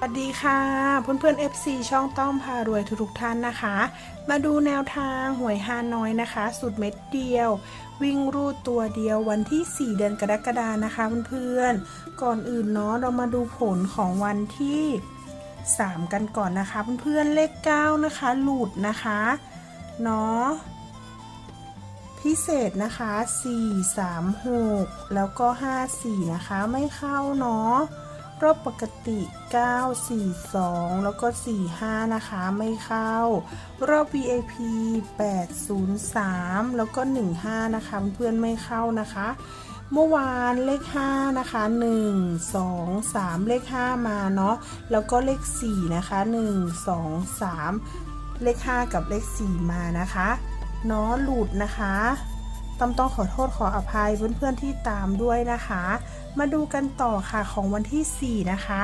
สวัสดีค่ะ เพื่อนๆ FC ช่องต้อมพารวยทุกๆท่านนะคะ มาดูแนวทางหวยฮานอยนะคะ สุดเม็ดเดียว วิ่งรูดตัวเดียววันที่ 4 เดือนกรกฎานะคะเพื่อนๆ ก่อนอื่นเนาะเรามาดูผลของวันที่ 3 กันก่อนนะคะเพื่อนๆเลข 9 นะคะ หลุดนะคะเนาะพิเศษนะคะ 4 3 6 แล้วก็ 5 4 นะคะไม่เข้าเนาะ รอบปกติ 9 4 2 แล้วก็ 4 5 นะคะไม่เข้า รอบ VIP 8 0 3 แล้วก็ 1 5 นะคะเพื่อนๆไม่เข้านะคะ เมื่อวานเลข 5 นะคะ 1 2 3 เลข 5 มาเนาะแล้วก็เลข 4 นะคะ 1 2 3 เลข 5 กับเลข 4 มานะคะเนาะหลุดนะคะ ต้องต้องขอโทษขออภัยเพื่อนๆที่ตามด้วยนะคะ มาดูกันต่อค่ะของวันที่ 4 นะคะ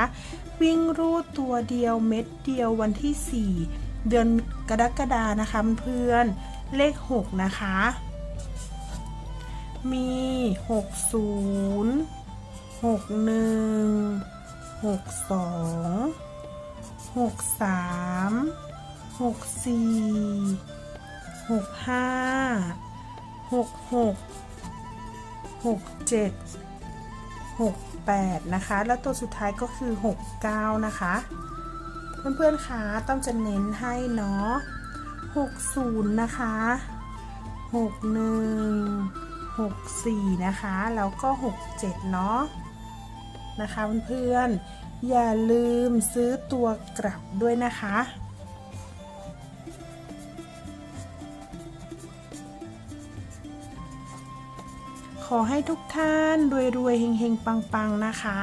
วิ่งรูดตัวเดียวเม็ดเดียววันที่ 4 เดือนกรกฎานะคะเพื่อนเลข 6 นะคะ มี 60 61 62 63 64 65 66 67 68 นะคะ แล้วตัวสุดท้ายก็คือ 69 นะคะ เพื่อนๆคะต้องจะเน้นให้เนาะ60 นะคะ 61 64 นะคะ แล้วก็ 67 เนาะนะคะเพื่อนๆอย่าลืมซื้อตัวกลับด้วยนะคะ ขอให้ทุกท่านรวยๆเฮงๆ ปังๆ นะคะ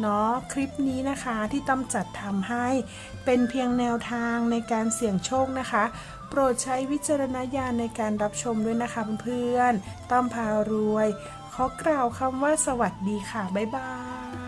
เนาะคลิปนี้นะคะที่ต้อมจัดทำให้เป็นเพียงแนวทางในการเสี่ยงโชคนะคะ โปรดใช้วิจารณญาณในการรับชมด้วยนะคะเพื่อนๆต้อมพารวย ขอกล่าวคำว่าสวัสดีค่ะ บ๊ายบาย